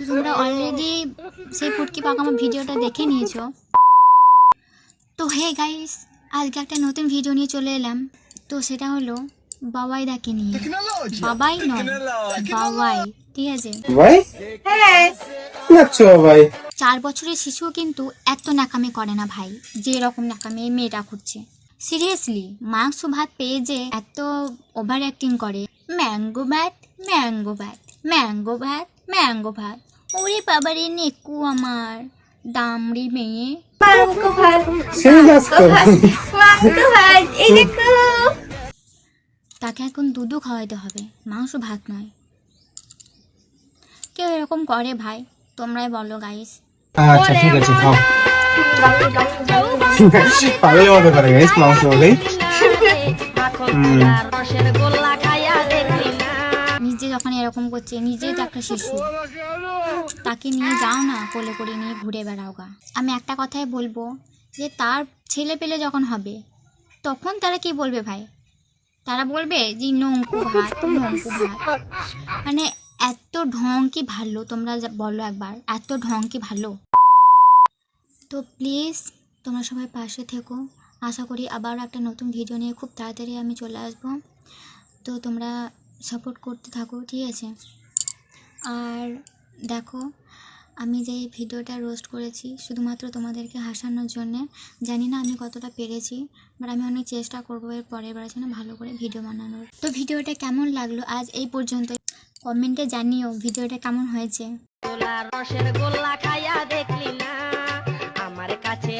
তো তোমরা অলরেডি সেই ফুটকি পাকামো ভিডিওটা দেখে নিয়েছো। তো হে গাইস আজকে একটা নতুন ভিডিও নিয়ে চলে এলাম। তো সেটা হলো বাবাই দাকে নিয়ে বাবাই নয় বাবাই ঠিক আছে? ভাই নাচছো ভাই চার বছরের শিশু কিন্তু এত নাকামি করে না ভাই যে রকম ন্যাকামি এই মেয়েটা করছে। সিরিয়াসলি মাংস ভাত পেয়ে যে এত ওভার অ্যাক্টিং করে। ম্যাঙ্গো ভাত ম্যাঙ্গো ভাত ম্যাঙ্গো ভাত ম্যাঙ্গো ভাত। ওরে বাবারে নেকু আমার। দামড়ি মেয়ে। তাকে এখন দুধু খাওয়াইতে হবে। মাংস ভাত নয়। কেউ এরকম করে ভাই। তোমরাই বলো গাইস আচ্ছা ঠিক আছে খাও। ভালোই মতো করে গাইস মাংস হলেই। এরকম করছে নিজে তো একটা শিশু। তাকে নিয়ে যাও না, কোলে করে নিয়ে ঘুরে বেড়াও গা। আমি একটা কথাই বলব যে, তার ছেলে পেলে যখন হবে, তখন তারা কি বলবে ভাই? তারা বলবে যে, নঙ্কু ভাত নঙ্কু ভাত। মানে এত ঢং কি ভালো? তোমরা বলো একবার, এত ঢং কি ভালো? তো প্লিজ, তোমরা সবাই পাশে থেকো। আশা করি আবার একটা নতুন ভিডিও নিয়ে খুব তাড়াতাড়ি আমি চলে আসব। তো তোমরা সাপোর্ট করতে থাকো, ঠিক আছে? আর দেখো, আমি যে ভিডিওটা রোস্ট করেছি শুধুমাত্র তোমাদেরকে হাসানোর জন্যে, জানি না আমি কতটা পেরেছি বাট আমি অনেক চেষ্টা করব এর পরের বার যেন ভালো করে ভিডিও বানানোর। তো ভিডিওটা কেমন লাগল আজ এই পর্যন্ত কমেন্টে জানিও ভিডিওটা কেমন হয়েছে। রসের গোল্লা খাইয়া দেখলি না, আমার কাছে